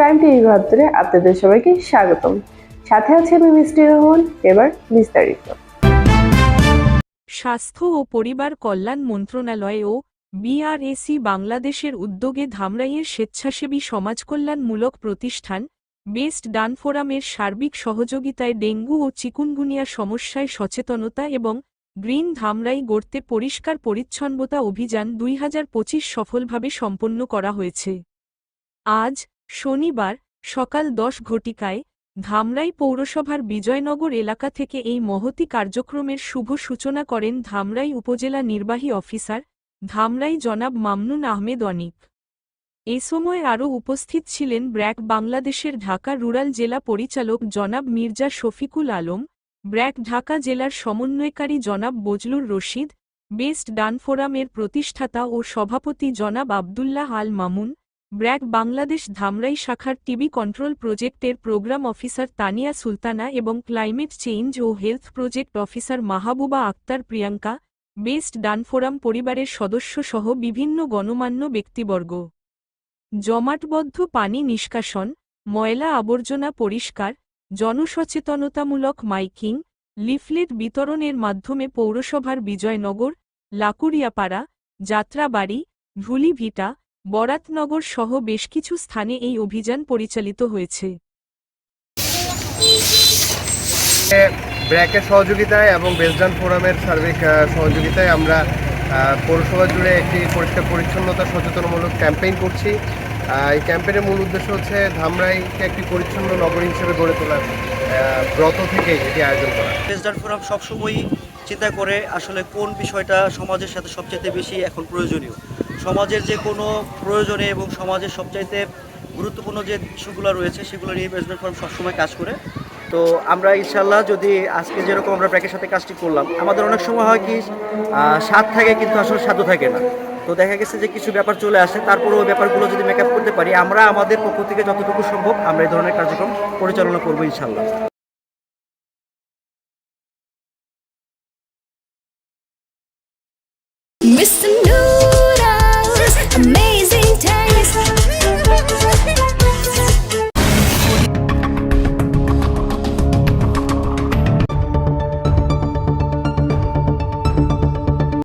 Crime TV বাহাত্তরে আপনাদের সবাইকে স্বাগতম। সাথে আছে আমি মিষ্টি রহমান, এবার বিস্তারিত। স্বাস্থ্য ও পরিবার কল্যাণ মন্ত্রণালয় ও বিআরএসি বাংলাদেশের উদ্যোগে ধামরাইয়ের স্বেচ্ছাসেবী সমাজকল্যাণমূলক প্রতিষ্ঠান বেস্ট ডান ফোরামের সার্বিক সহযোগিতায় ডেঙ্গু ও চিকুনগুনিয়া সমস্যায় সচেতনতা এবং গ্রিন ধামরাই গড়তে পরিষ্কার পরিচ্ছন্নতা অভিযান দুই হাজার পঁচিশ সফলভাবে সম্পন্ন করা হয়েছে। আজ শনিবার, সকাল দশ ঘটিকায়, ধামরাই পৌরসভার বিজয়নগর এলাকা থেকে এই মহতি কার্যক্রমের শুভ সূচনা করেন ধামরাই উপজেলা নির্বাহী অফিসার, ধামরাই জনাব মামনুন আহমেদ অনিক। এ সময় আরও উপস্থিত ছিলেন ব্র্যাক বাংলাদেশের ঢাকা রুরাল জেলা পরিচালক জনাব মির্জা শফিকুল আলম, ব্র্যাক ঢাকা জেলার সমন্বয়কারী জনাব বজলুর রশিদ, বেস্ট ডান ফোরামের প্রতিষ্ঠাতা ও সভাপতি জনাব আবদুল্লাহ আল মামুন ব্র্যাক বাংলাদেশ ধামরাই শাখার টিবি কন্ট্রোল প্রজেক্টের প্রোগ্রাম অফিসার তানিয়া সুলতানা এবং ক্লাইমেট চেঞ্জ ও health project officer Mahbuba Akter Priyanka best ডানফোরাম পরিবারের সদস্য সহ বিভিন্ন গণমান্য ব্যক্তিবর্গ। জমাটবদ্ধ পানি নিষ্কাশন, ময়লা আবর্জনা পরিষ্কার, জনসচেতনতামূলক মাইকিং, লিফলেট বিতরণের মাধ্যমে পৌরসভার বিজয়নগর লাকুরিয়াপাড়া যাত্রাবাড়ি, ধুলিভিটা বরাতনগর সহ বেশ কিছু স্থানে এই অভিযান পরিচালিত হয়েছে। ব্র্যাকের সহযোগিতায় এবং বেসডান ফোরামের সার্বিক সহযোগিতায় আমরা পৌরসভা জুড়ে একটি পরিষ্কার পরিচ্ছন্নতা সচেতনমূলক ক্যাম্পেইন করছি। এই ক্যাম্পেইনের মূল উদ্দেশ্য হচ্ছে ধামরাইকে একটি পরিচ্ছন্ন নগরী হিসেবে গড়ে তোলার ব্রত থেকেই এটি আয়োজন করা। প্রেসিডেন্ট ফোরাম সবসময়ই চিন্তা করে আসলে কোন বিষয়টা সমাজের সাথে সবচাইতে বেশি এখন প্রয়োজনীয়। সমাজের যে কোনো প্রয়োজনে এবং সমাজের সবচাইতে গুরুত্বপূর্ণ যে ইস্যুগুলো রয়েছে, সেগুলো নিয়ে ম্যানেজমেন্ট ফর্ম সবসময় কাজ করে তো আমরা ইনশাল্লাহ যদি আজকে যেরকম আমরা ব্র্যাকের সাথে কাজটি করলাম, আমাদের অনেক সময় হয় কি স্বাদ থাকে কিন্তু আসলে স্বাদও থাকে না তো দেখা গেছে যে কিছু ব্যাপার চলে আসে তারপরে ওই ব্যাপারগুলো যদি মেক করতে পারি, আমরা আমাদের পক্ষ থেকে যতটুকু সম্ভব আমরা এই ধরনের কার্যক্রম পরিচালনা করব ইনশাল্লাহ Mr. No